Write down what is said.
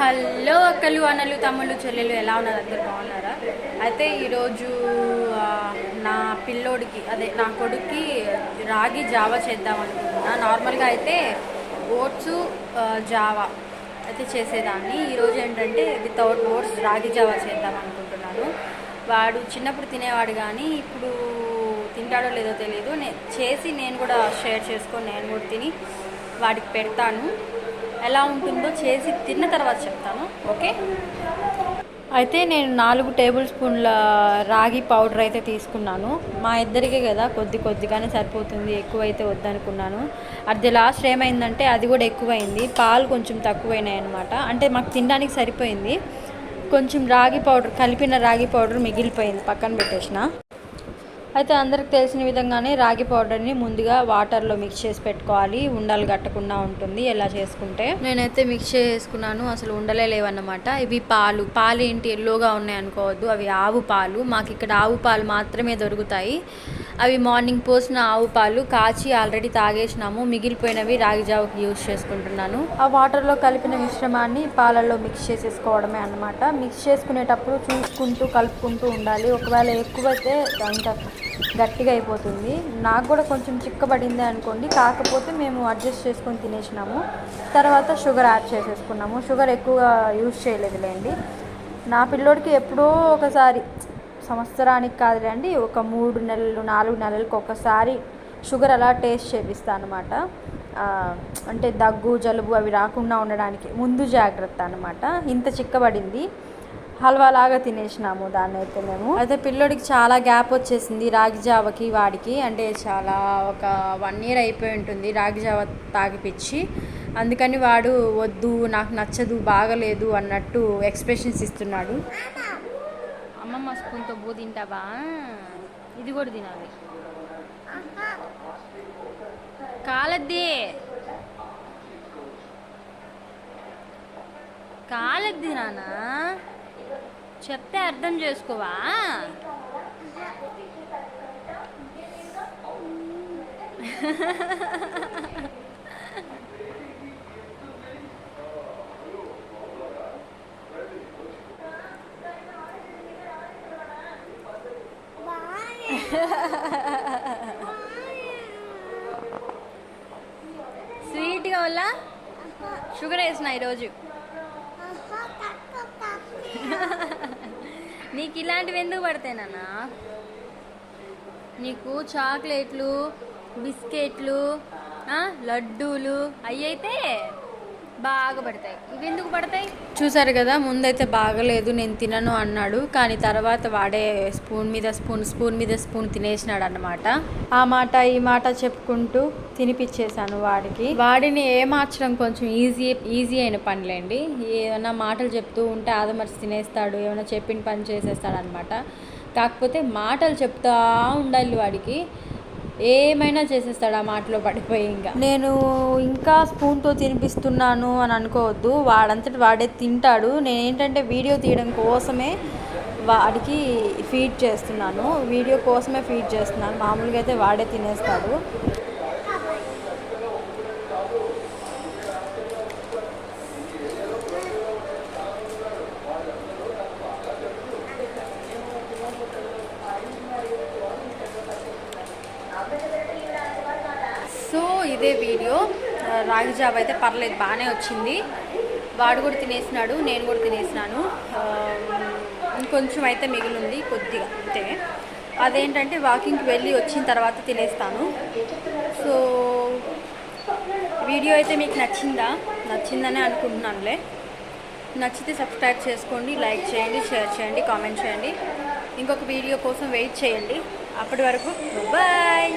Hello అక్కలు అన్నలు తమ్ముళ్ళు చెల్లెలు ఎలా ఉన్నారు? అందరు బాగున్నారా? అయితే ఈరోజు నా పిల్లోడికి అదే నా కొడుక్కి రాగి జావా చేద్దాం అనుకుంటున్నా. నార్మల్గా అయితే ఓట్స్ జావా అయితే చేసేదాన్ని. ఈరోజు ఏంటంటే వితౌట్ ఓట్స్ రాగి జావా చేద్దాం అనుకుంటున్నాను. వాడు చిన్నప్పుడు తినేవాడు కానీ ఇప్పుడు తింటాడో లేదో తెలియదు నే చేసి నేను కూడా షేర్ చేసుకొని నేను కూడా తిని వాడికి పెడతాను. ఎలా ఉంటుందో చేసి తిన్న తర్వాత చెప్తాను ఓకే? అయితే నేను నాలుగు టేబుల్ స్పూన్ల రాగి పౌడర్ అయితే తీసుకున్నాను. మా ఇద్దరికే కదా కొద్ది కొద్దిగానే సరిపోతుంది ఎక్కువైతే వద్దనుకున్నాను. అది లాస్ట్ ఏమైందంటే అది కూడా ఎక్కువైంది పాలు కొంచెం తక్కువైనాయి అనమాట అంటే మాకు తినడానికి సరిపోయింది. కొంచెం రాగి పౌడర్ కలిపిన రాగి పౌడర్ మిగిలిపోయింది పక్కన పెట్టేసిన. అయితే అందరికి తెలిసిన విధంగానే రాగి పౌడర్ని ముందుగా వాటర్లో మిక్స్ చేసి పెట్టుకోవాలి. ఉండలు కట్టకుండా ఉంటుంది. ఎలా చేసుకుంటే? నేనైతే మిక్స్ చేసుకున్నాను. అసలు ఉండలే లేవన్నమాట. ఇవి పాలు. పాలు ఏంటి ఎల్లోగా ఉన్నాయి అనుకోవద్దు. అవి ఆవు పాలు. మాకు ఇక్కడ ఆవు పాలు మాత్రమే దొరుకుతాయి. అవి మార్నింగ్ పోసిన ఆవు పాలు కాచి ఆల్రెడీ తాగేసినాము. మిగిలిపోయినవి రాగిజావుకి యూజ్ చేసుకుంటున్నాను. ఆ వాటర్లో కలిపిన మిశ్రమాన్ని పాలల్లో మిక్స్ చేసేసుకోవడమే అన్నమాట. మిక్స్ చేసుకునేటప్పుడు చూసుకుంటూ కలుపుకుంటూ ఉండాలి. ఒకవేళ ఎక్కువైతే ఇంకా గట్టిగా అయిపోతుంది. నాకు కూడా కొంచెం చిక్కబడింది అనుకోండి. కాకపోతే మేము అడ్జస్ట్ చేసుకొని తినేసినాము. తర్వాత షుగర్ యాడ్ చేసేసుకున్నాము. షుగర్ ఎక్కువగా యూజ్ చేయలేదులేండి. నా పిల్లోడికి ఎప్పుడో ఒకసారి సంవత్సరానికి కాదులేండి ఒక మూడు నెలలు నాలుగు నెలలకు ఒకసారి షుగర్ అలా టేస్ట్ చేపిస్తాను అనమాట అంటే దగ్గు జలుబు అవి రాకుండా ఉండడానికి ముందు జాగ్రత్త అనమాట ఇంత చిక్కబడింది హల్వా లాగా తినేసినాము దాన్ని అయితే మేము. అయితే పిల్లోడికి చాలా గ్యాప్ వచ్చేసింది రాగి జావకి వాడికి. అంటే చాలా ఒక వన్ ఇయర్ అయిపోయి ఉంటుంది రాగి జావ తాగిపిచ్చి. అందుకని వాడు వద్దు నాకు నచ్చదు బాగలేదు అన్నట్టు ఎక్స్ప్రెషన్స్ ఇస్తున్నాడు. అమ్మమ్మ స్పూన్తో బూ తింటావా? ఇది కూడా తినాలి. కాలద్ది. కాలద్ది నానా చెప్తే అర్థం చేసుకోవా? స్వీట్గా వల్ల? షుగర్ వేసిన ఈరోజు. నీకు ఇలాంటివి ఎందుకు పడతాయి నీకు చాక్లెట్లు బిస్కెట్లు లడ్డూలు అవి అయితే బాగా పడతాయి. ఇవి ఎందుకు పడతాయి? చూసారు కదా ముందైతే బాగలేదు నేను తినను అన్నాడు. కానీ తర్వాత వాడే స్పూన్ మీద స్పూన్ స్పూన్ మీద స్పూన్ తినేసినాడు అనమాట ఆ మాట ఈ మాట చెప్పుకుంటూ తినిపించేశాను వాడికి. వాడిని ఏమార్చడం కొంచెం ఈజీ ఈజీ అయిన పనిలేండి. ఏమైనా మాటలు చెప్తూ ఉంటే ఆదమర్చి తినేస్తాడు ఏమైనా చెప్పిన పని చేసేస్తాడు అనమాట కాకపోతే మాటలు చెప్తా ఉండాలి వాడికి. ఏమైనా చేసేస్తాడు ఆ మాటలో పడిపోయి ఇంకా. నేను ఇంకా స్పూన్తో తినిపిస్తున్నాను అని అనుకోవద్దు. వాడంతటి వాడే తింటాడు. నేను ఏంటంటే వీడియో తీయడం కోసమే వాడికి ఫీడ్ చేస్తున్నాను. వీడియో కోసమే ఫీడ్ చేస్తున్నాను. మామూలుగా అయితే వాడే తినేస్తాడు సో ఇదే వీడియో. రాగి జాబ్ అయితే పర్లేదు బాగానే వచ్చింది. వాడు కూడా తినేసినాడు నేను కూడా తినేసినాను. ఇంకొంచెం అయితే మిగిలింది కొద్దిగా అంతే. అదేంటంటే వాకింగ్కి వెళ్ళి వచ్చిన తర్వాత తినేస్తాను. సో వీడియో అయితే మీకు నచ్చిందా? నచ్చిందనే అనుకుంటున్నానులే. నచ్చితే సబ్స్క్రైబ్ చేసుకోండి లైక్ చేయండి షేర్ చేయండి కామెంట్ చేయండి. ఇంకొక వీడియో కోసం వెయిట్ చేయండి. అప్పటి వరకు బాయ్!